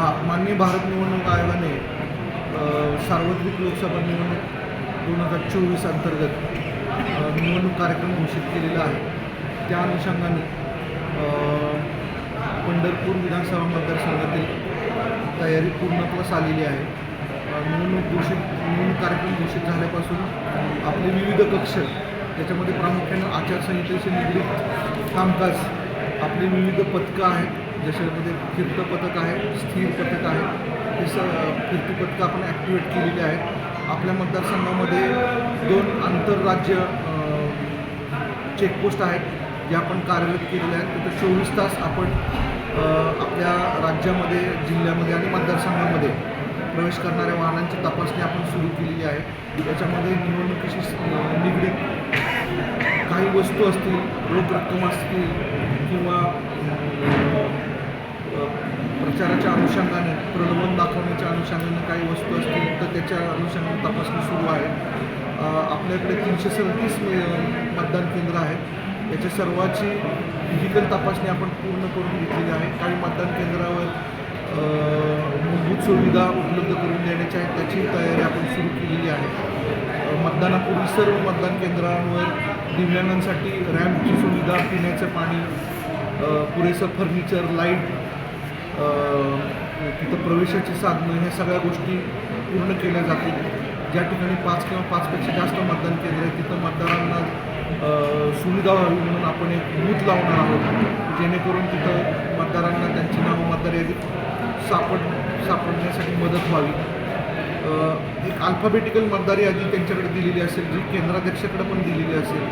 भा माननीय भारत निवडणूक आयोगाने सार्वत्रिक लोकसभा निवडणूक दोन हजार चोवीस अंतर्गत निवडणूक कार्यक्रम घोषित केलेला आहे. त्या अनुषंगाने पंढरपूर विधानसभा मतदारसंघातील तयारी पूर्णत्वास आलेली आहे. निवडणूक घोषित निवडणूक कार्यक्रम घोषित झाल्यापासून आपले विविध कक्ष त्याच्यामध्ये प्रामुख्यानं आचारसंहितेशी निगडीत कामकाज आपली विविध पथकं आहेत. ज्याच्यामध्ये फिरतं पथक आहे स्थिर पथक आहे. हे स फिरती पथकं आपण ॲक्टिवेट केलेली आहेत. आपल्या मतदारसंघामध्ये दोन आंतरराज्य चेकपोस्ट आहेत. जे आपण कार्यरत केलेले आहेत. तिथं चोवीस तास आपण आपल्या राज्यामध्ये जिल्ह्यामध्ये आणि मतदारसंघामध्ये प्रवेश करणाऱ्या वाहनांची तपासणी आपण सुरू केलेली आहे. त्याच्यामध्ये निवडणुकीशी निगडीत काही वस्तू असतील रोख रक्कम असतील किंवा उपचाराच्या अनुषंगाने प्रलोभन दाखवण्याच्या अनुषंगाने काही वस्तू असतील तर त्याच्या अनुषंगाने तपासणी सुरू आहे. आपल्याकडे तीनशे सदतीस मतदान केंद्र आहेत. याच्या सर्वाची फिजिकल तपासणी आपण पूर्ण करून घेतलेली आहे. काही मतदान केंद्रावर मूलभूत सुविधा उपलब्ध करून देण्याच्या आहेत त्याची तयारी आपण सुरू केलेली आहे. मतदानापूर्वी सर्व मतदान केंद्रांवर दिव्यांगांसाठी रॅम्पची सुविधा पिण्याचं पाणी पुरेसं फर्निचर लाइट तिथं प्रवेशाची साधनं ह्या सगळ्या गोष्टी पूर्ण केल्या जातील. ज्या ठिकाणी पाच किंवा पाचपेक्षा जास्त मतदान केंद्र आहे तिथं मतदारांना सुविधा व्हावी म्हणून आपण एक बूथ लावणार आहोत. जेणेकरून तिथं मतदारांना त्यांची नावं मतदार यादीत सापड सापडण्यासाठी मदत व्हावी. एक अल्फाबेटिकल मतदार यादी त्यांच्याकडे दिलेली असेल जी केंद्राध्यक्षाकडे पण दिलेली असेल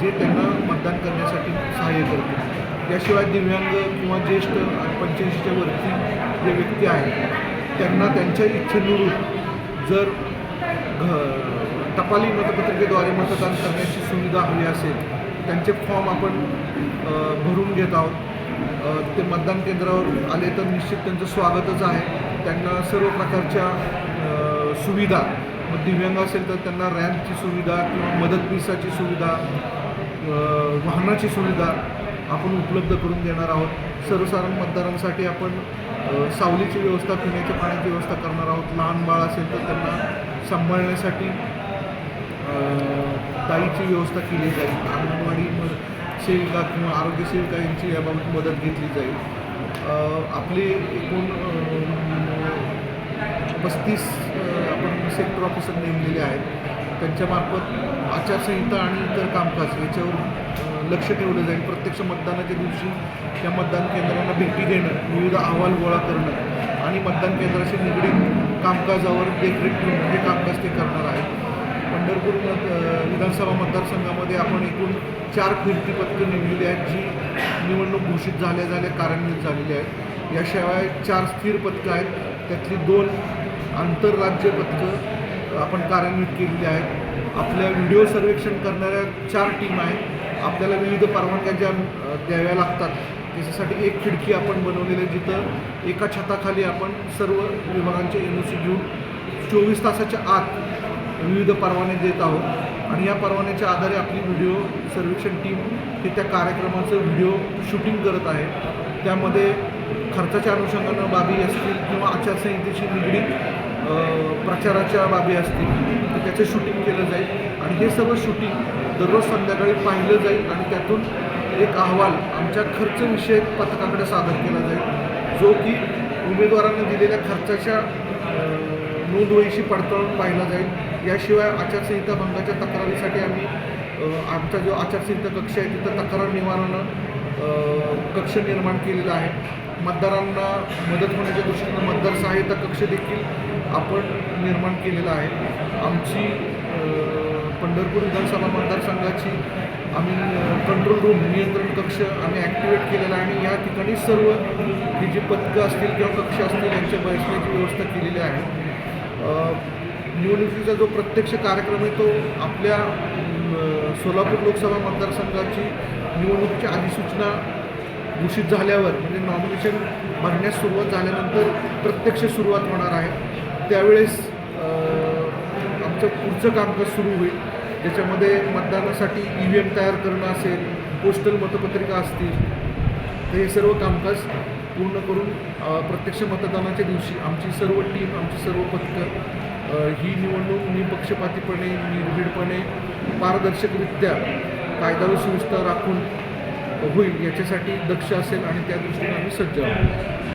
जे त्यांना मतदान करण्यासाठी सहाय्य करतील. याशिवाय दिव्यांग किंवा ज्येष्ठ पंच्याऐंशीच्या वरती जे व्यक्ती आहेत त्यांना त्यांच्या इच्छेनुरूप जर घ टपाली मतपत्रिकेद्वारे मतदान करण्याची सुविधा हवी असेल त्यांचे फॉर्म आपण भरून घेत आहोत. ते मतदान केंद्रावर आले तर निश्चित त्यांचं स्वागतच आहे. त्यांना सर्व प्रकारच्या सुविधा मग दिव्यांग असेल तर त्यांना रॅम्पची सुविधा किंवा मदतनीसाची सुविधा वाहनाची सुविधा आपण उपलब्ध करून देणार आहोत. सर्वसाधारण मतदारांसाठी आपण सावलीची व्यवस्था पिण्याच्या पाण्याची व्यवस्था करणार आहोत. लहान बाळ असेल तर त्यांना सांभाळण्यासाठी ताईची व्यवस्था केली जाईल. अंगणवाडी म- सेविका किंवा आरोग्य सेविका यांची याबाबत मदत घेतली जाईल. आपले एकूण पस्तीस आपण सेक्टर ऑफिसर नेमलेले आहेत. त्यांच्यामार्फत आचारसंहिता आणि इतर कामकाज याच्यावर लक्ष ठेवलं जाईल. प्रत्यक्ष मतदानाच्या दिवशी त्या मतदान केंद्रांना भेटी देणं विविध अहवाल गोळा करणं आणि मतदान केंद्राशी निगडीत कामकाजावर देखरेख ठेवून हे कामकाज ते करणार आहेत. पंढरपूर मत विधानसभा मतदारसंघामध्ये आपण एकूण चार फिरती पथकं नेमलेली आहेत जी निवडणूक घोषित झाल्या झाल्या कार्यान्वित झालेली आहेत. याशिवाय चार स्थिर पथकं आहेत. त्यातली दोन आंतरराज्य पथकं आपण कार्यान्वित केलेली आहेत. आपल्या व्हिडिओ सर्वेक्षण करणाऱ्या चार टीम आहेत. आपल्याला विविध परवानग्या ज्या द्याव्या लागतात त्याच्यासाठी एक खिडकी आपण बनवलेली आहे जिथं एका छताखाली आपण सर्व विभागांचे एन ओ सी घेऊन चोवीस तासाच्या आत विविध परवाने देत आहोत. आणि या परवान्याच्या आधारे आपली व्हिडिओ सर्वेक्षण टीम हे त्या कार्यक्रमाचं व्हिडिओ शूटिंग करत आहे. त्यामध्ये खर्चाच्या अनुषंगानं बाबी असतील किंवा आचारसंहितेशी निगडीत प्रचाराच्या बाबी असतील तर त्याचं शूटिंग केलं जाईल. आणि हे सर्व शूटिंग दररोज संध्याकाळी पाहिलं जाईल आणि त्यातून एक अहवाल आमच्या खर्चविषयक पथकाकडे सादर केला जाईल. जो की उमेदवारांना दिलेल्या खर्चाच्या नोंदवहीशी पडताळून पाहिला जाईल. याशिवाय आचारसंहिता भंगाच्या तक्रारीसाठी आम्ही आमचा जो आचारसंहिता कक्ष आहे तिथं तक्रार निवारण कक्ष निर्माण केलेला आहे. मतदारांना मदत होण्याच्या दृष्टीनं मतदार सहाय्यता कक्ष देखील आपण निर्माण केलेला आहे. आमची पंढरपूर विधानसभा मतदारसंघाची आम्ही कंट्रोल रूम नियंत्रण कक्ष आम्ही ॲक्टिवेट केलेला आहे आणि या ठिकाणी सर्व ही जी पथकं असतील किंवा कक्ष असतील यांच्या बसण्याची व्यवस्था केलेली आहे. निवडणुकीचा जो प्रत्यक्ष कार्यक्रम आहे तो आपल्या सोलापूर लोकसभा मतदारसंघाची निवडणुकीची अधिसूचना घोषित झाल्यावर म्हणजे नॉमिनेशन भरण्यास सुरुवात झाल्यानंतर प्रत्यक्ष सुरुवात होणार आहे. त्यावेळेस आमचं पुढचं कामकाज सुरू होईल. ज्याच्यामध्ये मतदानासाठी ई व्ही एम तयार करणं असेल पोस्टल मतपत्रिका असतील तर हे सर्व कामकाज पूर्ण करून प्रत्यक्ष मतदानाच्या दिवशी आमची सर्व टीम आमची सर्व पथकं ही निवडणूक निपक्षपातीपणे निर्भीडपणे पारदर्शकरित्या कायदा व सुव्यवस्था राखून होईल याच्यासाठी दक्ष असेल आणि त्या दृष्टीने आम्ही सज्ज आहोत.